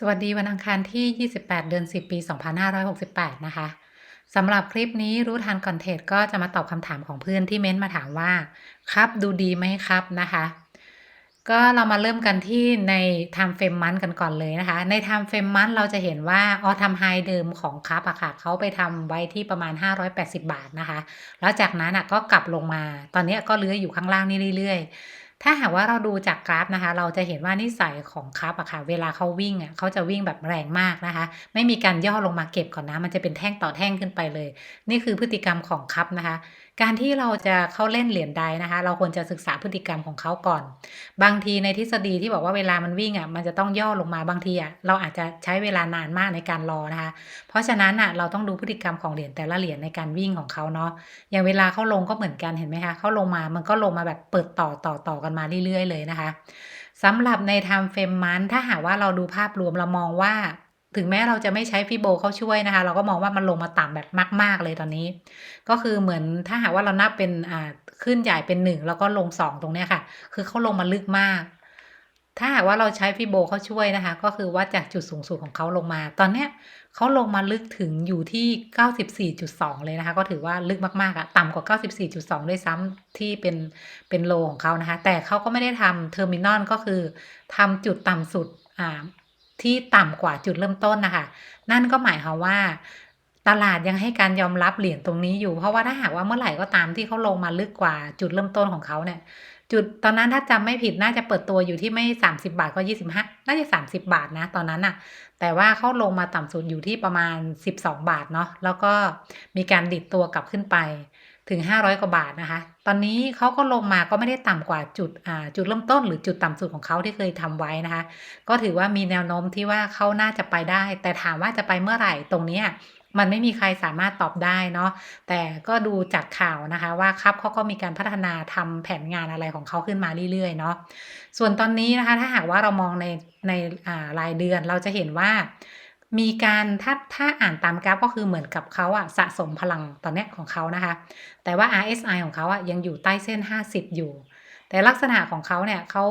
สวัสดีวันอังคารที่ 28 เดือน 10 ปี 2568 นะคะสำหรับคลิปนี้รู้ทันก่อนเทรดก็จะมาตอบคำถามของเพื่อนที่เม้นต์มาถามว่า ครับดูดีไหมครับนะคะ ก็เรามาเริ่มกันที่ใน time frame month กันก่อนเลยนะคะ ใน time frame month เราจะเห็นว่าออทำไฮเดิมของครับอะค่ะเขาไปทำไว้ที่ประมาณ 580 บาทนะคะ แล้วจากนั้นก็กลับลงมา ตอนนี้ก็เลื้อยอยู่ข้างล่างนี่เรื่อยๆ ถ้าหากว่าเราดูจากกราฟนะคะ เราจะเห็นว่านิสัยของครับอะค่ะ เวลาเขาวิ่งอะเขาจะวิ่งแบบแรงมากนะคะ ไม่มีการย่อลงมาเก็บก่อนนะ มันจะเป็นแท่งต่อแท่งขึ้นไปเลย นี่คือพฤติกรรมของครับนะคะ การที่เราจะเข้าเล่นเหรียญใดนะคะ เราควรจะศึกษาพฤติกรรมของเขาก่อน บางทีในทฤษฎีที่บอกว่าเวลามันวิ่งอะมันจะต้องย่อลงมาบางทีอะเราอาจจะใช้เวลานานมากในการรอนะคะ เพราะฉะนั้นอะเราต้องดูพฤติกรรมของเหรียญแต่ละเหรียญในการวิ่งของเขาเนาะอย่างเวลาเขาลงก็เหมือนกันเห็นไหมคะเขาลงมามันก็ลงมาแบบเปิดต่อต่อต่อกันมาเรื่อย ๆ เลยนะคะสำหรับใน time frame มันถ้าหากว่าเราดูภาพรวมเรามองว่า ถึงแม้เราจะไม่ใช้ฟิโบเข้าช่วยนะคะ เราก็มองว่ามันลงมาต่ำแบบมาก ๆ เลยตอนนี้ ก็คือเหมือนถ้าหากว่าเรานับเป็นอ่าขึ้นใหญ่เป็นหนึ่งแล้วก็ลงสองตรงเนี้ยค่ะ คือเขาลงมาลึกมาก ถ้าหากว่าเราใช้ฟิโบเข้าช่วยนะคะ ก็คือว่าจากจุดสูงสุดของเขาลงมา ตอนเนี้ยเขาลงมาลึกถึงอยู่ที่ 94.2 เลยนะคะ ก็ถือว่าลึกมากๆอะต่ำกว่า 94.2 ด้วยซ้ำที่เป็นเป็นโลของเขานะคะ แต่เขาก็ไม่ได้ทำเทอร์มินอลก็คือทำจุดต่ำสุดอ่า ที่ต่ำกว่าจุดเริ่มต้นนะคะ นั่นก็หมายความว่า ตลาดยังให้การยอมรับเหรียญตรงนี้อยู่ เพราะว่าถ้าหากว่าเมื่อไหร่ก็ตามที่เขาลงมาลึกกว่าจุดเริ่มต้นของเขาเนี่ย จุดตอนนั้นถ้าจำไม่ผิดน่าจะเปิดตัวอยู่ที่ไม่ 30 บาทก็ 25 น่าจะ 30 บาทนะตอนนั้นน่ะแต่ว่าเขาลงมาต่ำสุดอยู่ที่ประมาณ 12 บาทเนาะ แล้วก็มีการดิดตัวกลับขึ้นไป ถึง 500 กว่าบาทนะคะ ตอนนี้เขาก็ลงมาก็ไม่ได้ต่ำกว่าจุดจุดเริ่มต้น หรือจุดต่ำสุดของเขาที่เคยทำไว้นะคะ ก็ถือว่ามีแนวโน้มที่ว่าเขาน่าจะไปได้ แต่ถามว่าจะไปเมื่อไหร่ตรงนี้มันไม่มีใครสามารถตอบได้เนาะ แต่ก็ดูจากข่าวนะคะว่าครับเขาก็มีการพัฒนาทำแผนงานอะไรของเขาขึ้นมาเรื่อยๆเนาะ ส่วนตอนนี้นะคะถ้าหากว่าเรามองในในรายเดือนเราจะเห็นว่า มีการถ้าถ้าอ่านตามกราฟก็คือเหมือนกับเขาอะสะสมพลังตอนเนี้ยของเขานะคะ แต่ว่า RSI ของเขาอะยังอยู่ใต้เส้น 50 อยู่ แต่ลักษณะของเขาเนี่ยเขา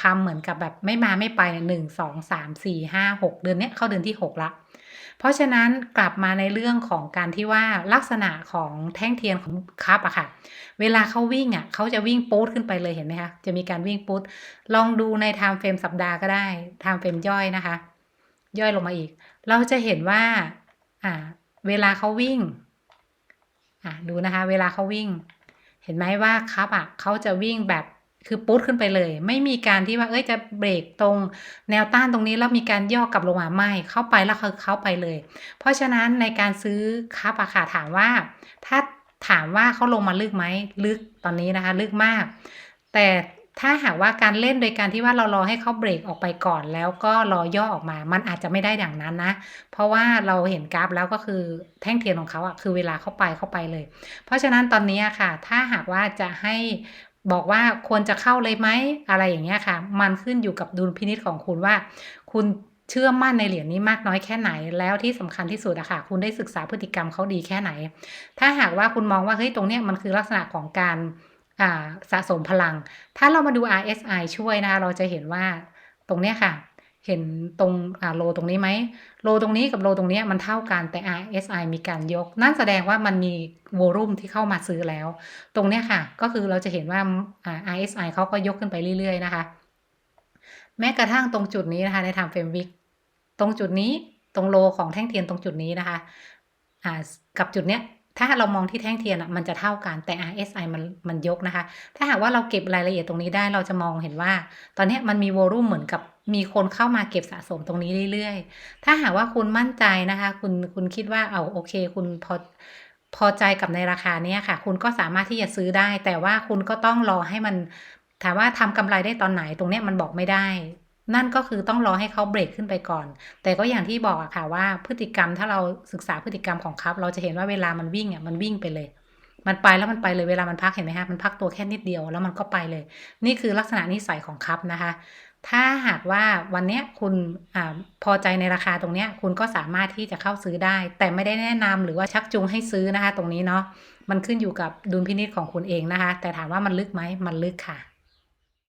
ทำเหมือนกับแบบไม่มาไม่ไปหนึ่งสองสามสี่ห้าหกเดือนเนี้ยเข้าเดือนที่หกละ เพราะฉะนั้นกลับมาในเรื่องของการที่ว่าลักษณะของแท่งเทียนของคับอะค่ะ เวลาเขาวิ่งอะเขาจะวิ่งปู๊ดขึ้นไปเลยเห็นไหมคะ จะมีการวิ่งปู๊ดลองดูใน time frame สัปดาห์ก็ได้ time frame ย่อยนะคะย่อยลงมาอีก เราจะเห็นว่าอ่าเวลาเขาวิ่งอ่าดูนะคะ เวลาเขาวิ่ง เห็นไหมว่าครับอะเขาจะวิ่งแบบคือปุ๊ดขึ้นไปเลย ไม่มีการที่ว่าเอ้ยจะเบรกตรงแนวต้านตรงนี้แล้วมีการย่อกลับลงมาไม่เข้าไปแล้วคือเข้าไปเลย เพราะฉะนั้นในการซื้อครับอะค่ะถามว่า ถ้าถามว่าเขาลงมาลึกไหมลึกตอนนี้นะคะ ลึกมาก แต่ ถ้าหากว่าการเล่นโดยการที่ว่าเรารอให้เขาเบรกออกไปก่อน แล้วก็รอย่อออกมา มันอาจจะไม่ได้อย่างนั้นนะ เพราะว่าเราเห็นกราฟแล้วก็คือแท่งเทียนของเขาอะคือเวลาเข้าไปเข้าไปเลย เพราะฉะนั้นตอนนี้ค่ะ ถ้าหากว่าจะให้บอกว่าควรจะเข้าเลยไหมอะไรอย่างเงี้ยค่ะ มันขึ้นอยู่กับดุลพินิจของคุณว่า คุณเชื่อมั่นในเหรียญนี้มากน้อยแค่ไหนแล้วที่สำคัญที่สุดอะค่ะ คุณได้ศึกษาพฤติกรรมเขาดีแค่ไหน ถ้าหากว่าคุณมองว่าเฮ้ยตรงเนี้ยมันคือลักษณะของการ สะสมพลัง ถ้าเรามาดู RSI ช่วยนะคะเราจะเห็นว่าตรงเนี้ยค่ะ เห็นตรงโลตรงนี้ไหมโลตรงนี้กับโลตรงเนี้ยมันเท่ากันแต่ RSI มีการยก นั่นแสดงว่ามันมีวอลุ่มที่เข้ามาซื้อแล้ว ตรงเนี้ยค่ะ ก็คือเราจะเห็นว่า RSI เขาก็ยกขึ้นไปเรื่อยๆนะคะ แม้กระทั่งตรงจุดนี้นะคะ ใน time frame week ตรงจุดนี้ตรงโลของแท่งเทียนตรงจุดนี้นะคะกับจุดเนี้ย ถ้าเรามองที่แท่งเทียนอะมันจะเท่ากันแต่ RSI มันมันยกนะคะ ถ้าหากว่าเราเก็บรายละเอียดตรงนี้ได้เราจะมองเห็นว่า ตอนนี้มันมีวอลุ่มเหมือนกับมีคนเข้ามาเก็บสะสมตรงนี้เรื่อยๆ ถ้าหากว่าคุณมั่นใจนะคะ คุณคุณคิดว่าเอาโอเค คุณพอพอใจกับในราคาเนี้ยค่ะ คุณก็สามารถที่จะซื้อได้ แต่ว่าคุณก็ต้องรอให้มันถามว่าทำกำไรได้ตอนไหนตรงเนี้ยมันบอกไม่ได้ นั่นก็คือต้องรอให้เขาเบรกขึ้นไปก่อน แต่ก็อย่างที่บอกอะค่ะว่าพฤติกรรมถ้าเราศึกษาพฤติกรรมของครับ เราจะเห็นว่าเวลามันวิ่งอะมันวิ่งไปเลย มันไปแล้วมันไปเลยเวลามันพักเห็นไหมคะมันพักตัวแค่นิดเดียวแล้วมันก็ไปเลย นี่คือลักษณะนิสัยของครับนะคะ ถ้าหากว่าวันนี้คุณอพอใจในราคาตรงนี้คุณก็สามารถที่จะเข้าซื้อได้ แต่ไม่ได้แนะนำหรือว่าชักจูงให้ซื้อนะคะ ตรงนี้เนาะมันขึ้นอยู่กับดุลพินิจของคุณเองนะคะ แต่ถามว่ามันลึกไหมมันลึกค่ะ